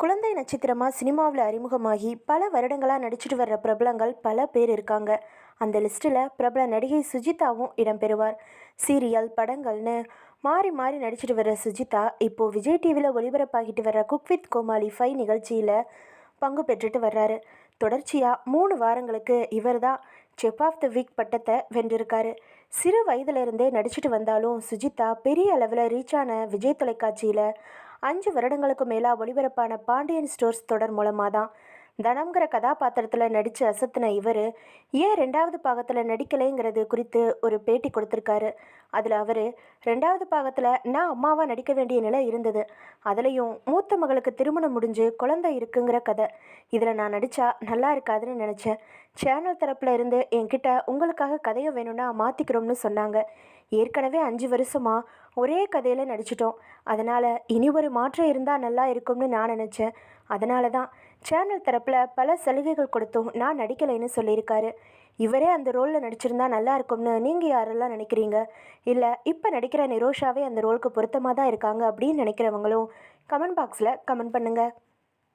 குழந்தை நட்சத்திரமாக சினிமாவில் அறிமுகமாகி பல வருடங்களாக நடிச்சிட்டு வர்ற பிரபலங்கள் பல பேர் இருக்காங்க. அந்த லிஸ்ட்டில் பிரபல நடிகை சுஜிதாவும் இடம்பெறுவார் சீரியல் படங்கள்னு மாறி மாறி நடிச்சிட்டு வர்ற சுஜிதா இப்போது விஜய் டிவியில் ஒளிபரப்பாகிட்டு வர்ற குக் வித் கோமாளி ஃபை நிகழ்ச்சியில் பங்கு பெற்றுட்டு வர்றாரு. தொடர்ச்சியாக மூணு வாரங்களுக்கு இவர் தான் செப் ஆஃப் த வீக் பட்டத்தை வென்றிருக்காரு. சிறு வயதிலிருந்தே நடிச்சிட்டு வந்தாலும் சுஜிதா பெரிய அளவில் ரீச் ஆன விஜய் தொலைக்காட்சியில் அஞ்சு வருடங்களுக்கு மேலாக ஒளிபரப்பான பாண்டியன் ஸ்டோர்ஸ் தொடர் மூலமாக தான் தனம்ங்கிற கதாபாத்திரத்தில் நடித்து அசத்தின இவர் ஏன் ரெண்டாவது பாகத்தில் நடிக்கலைங்கிறது குறித்து ஒரு பேட்டி கொடுத்துருக்காரு. அதில் அவர் ரெண்டாவது பாகத்தில் நான் அம்மாவாக நடிக்க வேண்டிய நிலை இருந்தது. அதுலேயும் மூத்த மகளுக்கு திருமணம் முடிஞ்சு குழந்தை இருக்குங்கிற கதை. இதில் நான் நடித்தா நல்லா இருக்காதுன்னு நினச்சேன். சேனல் தரப்பில் இருந்து என்கிட்ட உங்களுக்காக கதையை வேணும்னா மாற்றிக்கிறோம்னு சொன்னாங்க. ஏற்கனவே அஞ்சு வருஷமாக ஒரே கதையில் நடிச்சிட்டோம். அதனால் இனி ஒரு மாற்றம் இருந்தால் நல்லா இருக்கும்னு நான் நினச்சேன். அதனால தான் சேனல் தரப்பில் பல சலுகைகள் கொடுத்தும் நான் நடிக்கலைன்னு சொல்லியிருக்காரு. இவரே அந்த ரோலில் நடிச்சிருந்தா நல்லா இருக்கும்னு நீங்கள் யாரெல்லாம் நினைக்கிறீங்க? இல்லை இப்போ நடிக்கிற நிரோஷாவே அந்த ரோலுக்கு பொருத்தமாக தான் இருக்காங்க அப்படின்னு நினைக்கிறவங்களும் கமெண்ட் பாக்ஸில் கமெண்ட் பண்ணுங்கள்